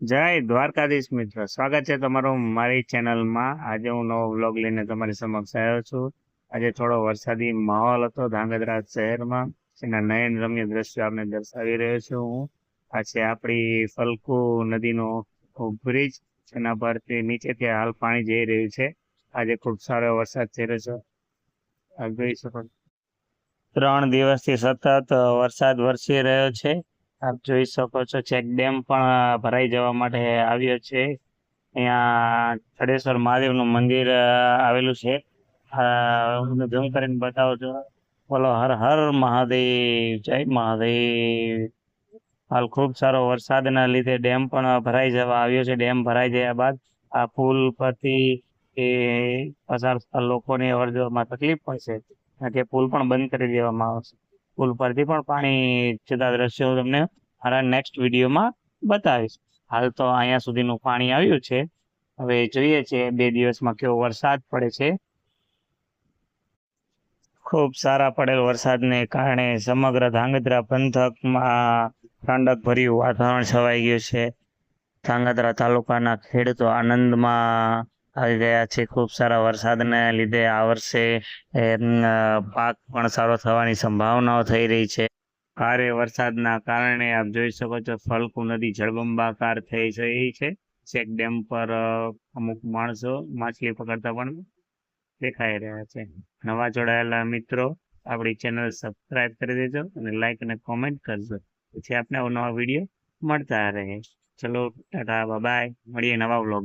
જય દ્વારકાધીશ મિત્રો. સ્વાગત છે તમારું મારી ચેનલમાં. આજે હું નવો વ્લોગ લઈને તમારી સમક્ષ આવ્યો છું. આજે થોડો વરસાદી માહોલ હતો ધાંગધ્રા શહેરમાં. એના નયન રમ્ય દ્રશ્યો આપને દર્શાવી રહ્યો છું હું. આ છે આપણી ફલકુ નદીનો બ્રિજ, એના પરથી નીચેથી હાલ પાણી જઈ રહ્યું છે. આજે ખૂબ સારો વરસાદ થઈ રહ્યો છે. જોઈ શકો ત્રણ દિવસથી સતત વરસાદ વરસી રહ્યો છે. આપ જોઈ શકો છો ચેક ડેમ પણ ભરાઈ જવા માટે આવ્યો છે. અહીંયા થડેશ્વર મહાદેવનું મંદિર આવેલું છે. હું ઝૂમ કરીને બતાવું છું. બોલો, હર હર મહાદેવ, જય મહાદેવ. હાલ ખૂબ સારો વરસાદના લીધે ડેમ પણ ભરાઈ જવા આવ્યો છે. ડેમ ભરાઈ ગયા બાદ આ પુલ પરથી એ પસાર લોકોની અવર જવરમાં તકલીફ પડશે કે પુલ પણ બંધ કરી દેવામાં આવશે. પુલ પરથી પણ પાણી જતા દ્રશ્યો તમને મારા નેક્સ્ટ વિડીયોમાં બતાવીશ. હાલ તો અહીંયા સુધીનું પાણી આવ્યું છે. હવે જોઈએ છે બે દિવસમાં કેવો વરસાદ પડે છે. ખૂબ સારા પડેલ વરસાદને કારણે સમગ્ર ધાંગધ્રા પંથકમાં ઠંડક ભર્યું વાતાવરણ છવાઈ ગયું છે. ધાંગધ્રા તાલુકાના ખેડૂતો આનંદમાં આવી ગયા છે. ખૂબ સારા વરસાદને લીધે આ વર્ષે પાક પણ સારો થવાની સંભાવનાઓ થઈ રહી છે. ભારે વરસાદના કારણે આપ જોઈ શકો છો, ફલકુ નદી જળબંબાકાર થઈ રહી છે. ચેક ડેમ પર અમુક માણસો માછલી પકડતા પણ દેખાઈ રહ્યા છે. નવા જોડાયેલા મિત્રો, આપણી ચેનલ સબસ્ક્રાઇબ કરી દેજો અને લાઈક અને કોમેન્ટ કરજો. પછી આપને નવા વીડિયો મળતા રહે. ચલો, ટાટા બાય મળીએ નવા વ્લોગ